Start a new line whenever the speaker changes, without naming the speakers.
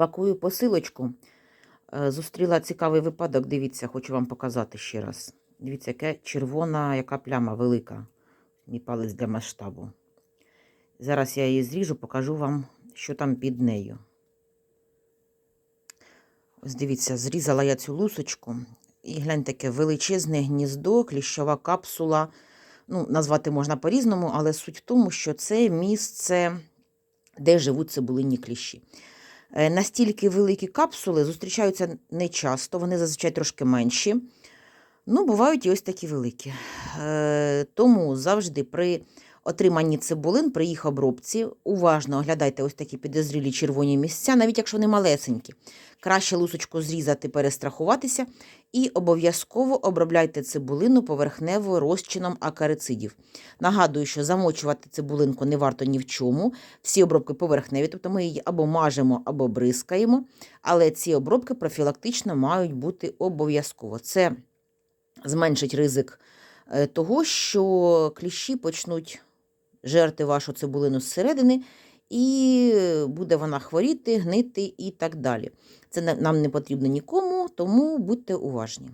Пакую посилочку. Е, Зустріла цікавий випадок. Дивіться, хочу вам показати ще раз. Дивіться, яка червона, яка пляма велика. Мій палець для масштабу. Зараз я її зріжу, покажу вам, що там під нею. Ось дивіться, зрізала я цю лусочку. І глянь таке величезне гніздо, кліщова капсула. Ну, назвати можна по-різному, але суть в тому, що це місце, де живуть цибулинні кліщі. Е, Настільки великі капсули зустрічаються не часто, вони зазвичай трошки менші. Ну, бувають і ось такі великі. Е, Тому завжди при отриманні цибулин, при їх обробці, уважно оглядайте ось такі підозрілі червоні місця, навіть якщо вони малесенькі. Краще лусочку зрізати, перестрахуватися і обов'язково обробляйте цибулину поверхнево розчином акарицидів. Нагадую, що замочувати цибулинку не варто ні в чому. Всі обробки поверхневі, тобто ми її або мажемо, або бризкаємо, але ці обробки профілактично мають бути обов'язково. Це зменшить ризик е, того, що кліщі почнуть жерти вашу цибулину зсередини, і буде вона хворіти, гнити і так далі. Це нам не потрібно нікому, тому будьте уважні.